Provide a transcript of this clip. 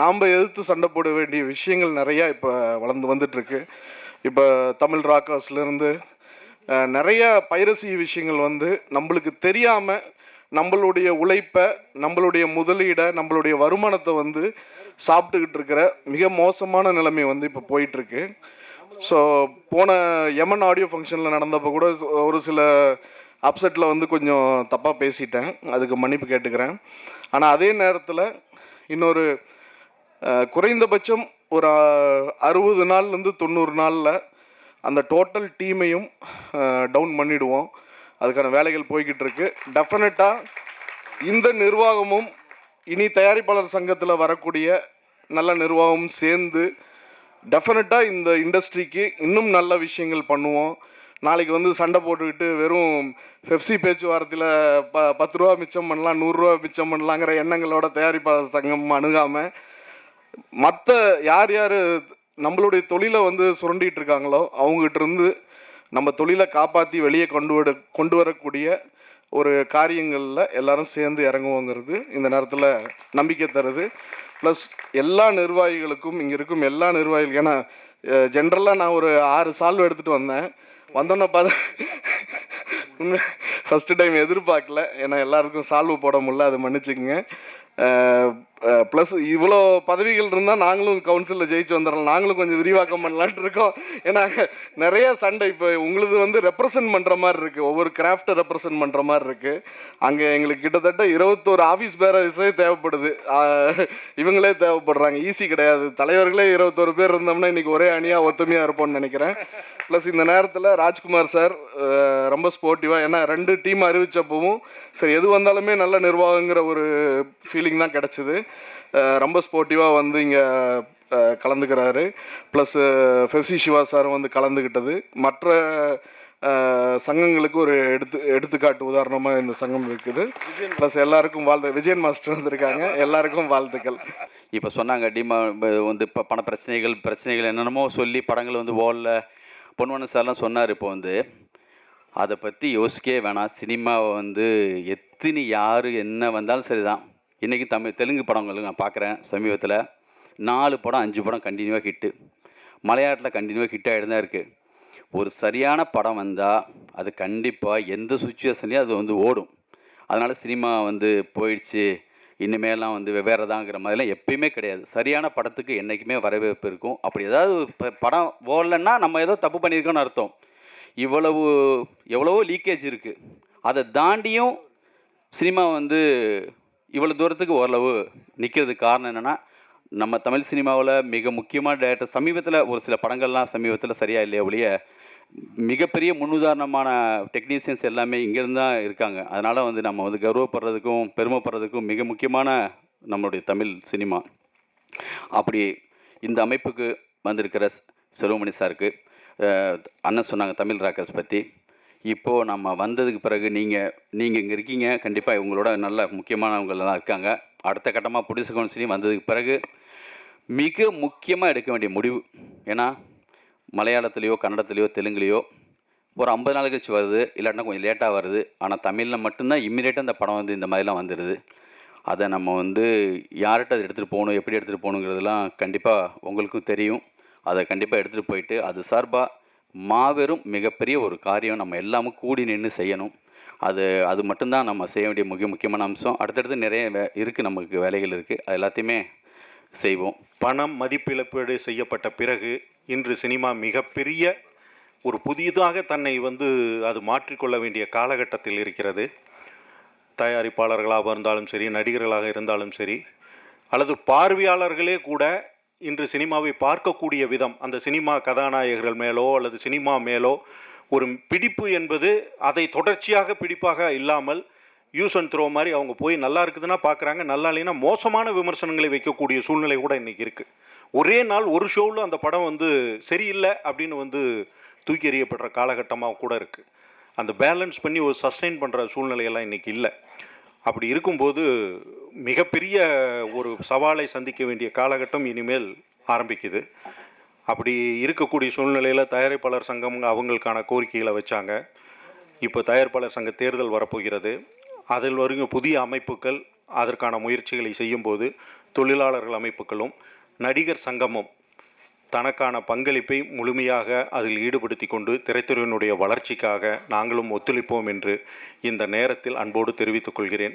நாம் எதிர்த்து சண்டை போட வேண்டிய விஷயங்கள் நிறையா இப்போ வளர்ந்து வந்துட்டுருக்கு. இப்போ தமிழ் ராக்கர்ஸ்லேருந்து நிறைய பைரசி விஷயங்கள் வந்து நம்மளுக்கு தெரியாமல் நம்மளுடைய உழைப்பை நம்மளுடைய முதலீடை நம்மளுடைய வருமானத்தை வந்து சாப்பிட்டுக்கிட்டு இருக்கிற மிக மோசமான நிலைமை வந்து இப்போ போயிட்டுருக்கு. ஸோ போன எமன் ஆடியோ ஃபங்க்ஷனில் நடந்தப்போ கூட ஒரு சில அப்செட்டில் வந்து கொஞ்சம் தப்பாக பேசிட்டேன். அதுக்கு மன்னிப்பு கேட்டுக்கிறேன். ஆனால் அதே நேரத்தில் இன்னொரு குறைந்தபட்சம் ஒரு அறுபது நாள்லேருந்து தொண்ணூறு நாளில் அந்த டோட்டல் டீமையும் டவுன் பண்ணிடுவோம். அதுக்கான வேலைகள் போய்கிட்டு இருக்கு. டெஃபினட்டாக இந்த நிர்வாகமும் இனி தயாரிப்பாளர் சங்கத்தில் வரக்கூடிய நல்ல நிர்வாகமும் சேர்ந்து டெஃபினட்டாக இந்த இண்டஸ்ட்ரிக்கு இன்னும் நல்ல விஷயங்கள் பண்ணுவோம். நாளைக்கு வந்து சண்டை போட்டுக்கிட்டு வெறும் பெப்சி பேச்சுவார்த்தையில் ப பத்து ரூபா மிச்சம் பண்ணலாம் நூறுரூவா மிச்சம் பண்ணலாங்கிற எண்ணங்களோட தயாரிப்பாளர் சங்கம் அணுகாமல் மற்ற யார் யார் நம்மளுடைய தொழிலை வந்து சுரண்டிகிட்டு இருக்காங்களோ அவங்ககிட்ட இருந்து நம்ம தொழிலை காப்பாற்றி வெளியே கொண்டு வர கொண்டு வரக்கூடிய ஒரு காரியங்களில் எல்லாரும் சேர்ந்து இறங்குவோங்கிறது இந்த நேரத்தில் நம்பிக்கை தருது. ப்ளஸ் எல்லா நிர்வாகிகளுக்கும் இங்கே இருக்கும் எல்லா நிர்வாகிகளுக்கும் ஏன்னா ஜென்ரலாக நான் ஒரு ஆறு சால்வ் எடுத்துகிட்டு வந்தேன். வந்தோன்னே பார்த்து ஃபஸ்ட்டு டைம் எதிர்பார்க்கல. ஏன்னா எல்லாருக்கும் சால்வ் போட முடியல அது மன்னிச்சுக்குங்க. ப்ளஸ் இவ்வளோ பதவிகள் இருந்தால் நாங்களும் கவுன்சிலில் ஜெயிச்சு வந்துடலாம் நாங்களும் கொஞ்சம் விரிவாக்கம் பண்ணலான்ட்டு இருக்கோம். ஏன்னா நிறைய சண்டை. இப்போ உங்களுது வந்து ரெப்ரசன்ட் பண்ணுற மாதிரி இருக்குது ஒவ்வொரு கிராஃப்டை ரெப்ரசன்ட் பண்ணுற மாதிரி இருக்குது அங்கே எங்களுக்கு கிட்டத்தட்ட இருபத்தோரு ஆஃபீஸ் பேரஸே தேவைப்படுது. இவங்களே தேவைப்படுறாங்க. ஈஸி கிடையாது. தலைவர்களே இருபத்தோரு பேர் இருந்தோம்னா இன்னைக்கு ஒரே அணியாக ஒத்துமையாக இருப்போம்னு நினைக்கிறேன். ப்ளஸ் இந்த நேரத்தில் ராஜ்குமார் சார் ரொம்ப ஸ்போர்ட்டிவாக ஏன்னா ரெண்டு டீம் அறிவிச்சப்பவும் சரி எது வந்தாலுமே நல்ல நிர்வாகங்கிற ஒரு ஃபீலிங் தான் கிடச்சிது. ரொம்ப ஸ்போர்ட்டிவாக வந்து இங்கே கலந்துக்கிறாரு. ப்ளஸ் ஃபெசி சிவா சார் வந்து கலந்துக்கிட்டது மற்ற சங்கங்களுக்கு ஒரு எடுத்து எடுத்துக்காட்டு உதாரணமாக இந்த சங்கம் இருக்குது. ப்ளஸ் எல்லாருக்கும் வாழ்த்து விஜயன் மாஸ்டர் வந்திருக்காங்க. எல்லாருக்கும் வாழ்த்துக்கள். இப்போ சொன்னாங்க டிமா வந்து இப்போ பண பிரச்சனைகள் பிரச்சனைகள் என்னென்னமோ சொல்லி படங்கள் வந்து ஓடல. பொன்வண்ணன் சார்லாம் சொன்னார் இப்போ வந்து. அதை பற்றி யோசிக்கவே வேணாம். சினிமாவை வந்து எத்தனை யார் என்ன வந்தாலும் சரிதான். இன்றைக்கி தமிழ் தெலுங்கு படங்களும் நான் பார்க்குறேன் சமீபத்தில். நாலு படம் அஞ்சு படம் கண்டினியூவாக ஹிட்டு மலையாளத்தில் கண்டினியூவாக ஹிட் ஆகிட்டு தான் இருக்குது ஒரு சரியான படம் வந்தால் அது கண்டிப்பாக எந்த சுச்சுவேஷன்லேயும் அது வந்து ஓடும். அதனால் சினிமா வந்து போயிடுச்சு. இனிமேலாம் வந்து வெவ்வேறதாங்கிற மாதிரிலாம் எப்பயுமே கிடையாது. சரியான படத்துக்கு என்றைக்குமே வரவேற்பு இருக்கும். அப்படி ஏதாவது படம் ஓடலன்னா நம்ம ஏதோ தப்பு பண்ணியிருக்கோம்னு அர்த்தம். இவ்வளவு எவ்வளவோ லீக்கேஜ் இருக்குது அதை தாண்டியும் சினிமா வந்து இவ்வளோ தூரத்துக்கு ஓரளவு நிற்கிறதுக்கு காரணம் என்னென்னா நம்ம தமிழ் சினிமாவில் மிக முக்கியமான டேரக்டர் சமீபத்தில் ஒரு சில படங்கள்லாம் சமீபத்தில் சரியாக இல்லையா ஒழிய மிகப்பெரிய முன்னுதாரணமான டெக்னீஷியன்ஸ் எல்லாமே இங்கேருந்து தான் இருக்காங்க. அதனால் வந்து நம்ம வந்து கௌரவப்படுறதுக்கும் பெருமைப்படுறதுக்கும் மிக முக்கியமான நம்மளுடைய தமிழ் சினிமா. அப்படி இந்த அமைப்புக்கு வந்திருக்கிற ஸ்- செல்வமணி சாருக்கு அண்ணன் சொன்னாங்க தமிழ் ராக்கர்ஸ் பற்றி இப்போது நம்ம வந்ததுக்கு பிறகு நீங்கள் நீங்கள் இங்கே இருக்கீங்க. கண்டிப்பாக இவங்களோட நல்ல முக்கியமானவங்களாம் இருக்காங்க. அடுத்த கட்டமாக புடிசு கவுன்சிலிங் வந்ததுக்கு பிறகு மிக முக்கியமாக எடுக்க வேண்டிய முடிவு ஏன்னா மலையாளத்துலேயோ கன்னடத்துலேயோ தெலுங்குலேயோ ஒரு ஐம்பது நாள் கழிச்சு வருது. இல்லாட்டினா கொஞ்சம் லேட்டாக வருது. ஆனால் தமிழில் மட்டும்தான் இம்மிடியேட்டாக இந்த படம் வந்து இந்த மாதிரிலாம் வந்துடுது அதை நம்ம வந்து யார்கிட்ட அதை எடுத்துகிட்டு போகணும்? எப்படி எடுத்துகிட்டு போகணுங்கிறதுலாம் கண்டிப்பாக உங்களுக்கும் தெரியும். அதை கண்டிப்பாக எடுத்துகிட்டு போயிட்டு அது சார்பாக மாபெரும் மிகப்பெரிய ஒரு காரியம் நம்ம எல்லாமும் கூடி நின்று செய்யணும். அது அது மட்டும்தான் நம்ம செய்ய வேண்டிய முக்கிய முக்கியமான அம்சம். அடுத்தடுத்து நிறைய வே இருக்குது நமக்கு வேலைகள் இருக்குது அது எல்லாத்தையுமே செய்வோம். பணம் மதிப்பிழப்பீடு செய்யப்பட்ட பிறகு இன்று சினிமா மிகப்பெரிய ஒரு புதியதாக தன்னை வந்து அது மாற்றிக்கொள்ள வேண்டிய காலகட்டத்தில் இருக்கிறது. தயாரிப்பாளர்களாக இருந்தாலும் சரி நடிகர்களாக இருந்தாலும் சரி அல்லது பார்வையாளர்களே கூட இன்று சினிமாவை பார்க்கக்கூடிய விதம் அந்த சினிமா கதாநாயகர்கள் மேலோ அல்லது சினிமா மேலோ ஒரு பிடிப்பு என்பது அதை தொடர்ச்சியாக பிடிப்பாக இல்லாமல் யூஸ் அண்ட் த்ரோ மாதிரி அவங்க போய் நல்லா இருக்குதுன்னா பார்க்குறாங்க நல்லா இல்லைன்னா மோசமான விமர்சனங்களை வைக்கக்கூடிய சூழ்நிலை கூட இன்றைக்கி இருக்குது ஒரே நாள் ஒரு ஷோவில் அந்த படம் வந்து சரியில்லை அப்படின்னு வந்து தூக்கி எறியப்படுற காலகட்டமாக கூட இருக்குது அந்த பேலன்ஸ் பண்ணி ஒரு சஸ்டெயின் பண்ணுற சூழ்நிலையெல்லாம் இன்னைக்கு இல்லை. அப்படி இருக்கும்போது மிகப்பெரிய ஒரு சவாலை சந்திக்க வேண்டிய காலகட்டம் இனிமேல் ஆரம்பிக்குது. அப்படி இருக்கக்கூடிய சூழ்நிலையில் தயாரிப்பாளர் சங்கம் அவங்களுக்கான கோரிக்கைகளை வச்சாங்க. இப்போ தயாரிப்பாளர் சங்க தேர்தல் வரப்போகிறது. அதில் வருங்க புதிய அமைப்புகள் அதற்கான முயற்சிகளை செய்யும்போது தொழிலாளர்கள் அமைப்புகளும் நடிகர் சங்கமும் தனக்கான பங்களிப்பை முழுமையாக அதில் ஈடுபடுத்தி கொண்டு திரைத்துறையினுடைய வளர்ச்சிக்காக நாங்களும் ஒத்துழைப்போம் என்று இந்த நேரத்தில் அன்போடு தெரிவித்துக் கொள்கிறேன்.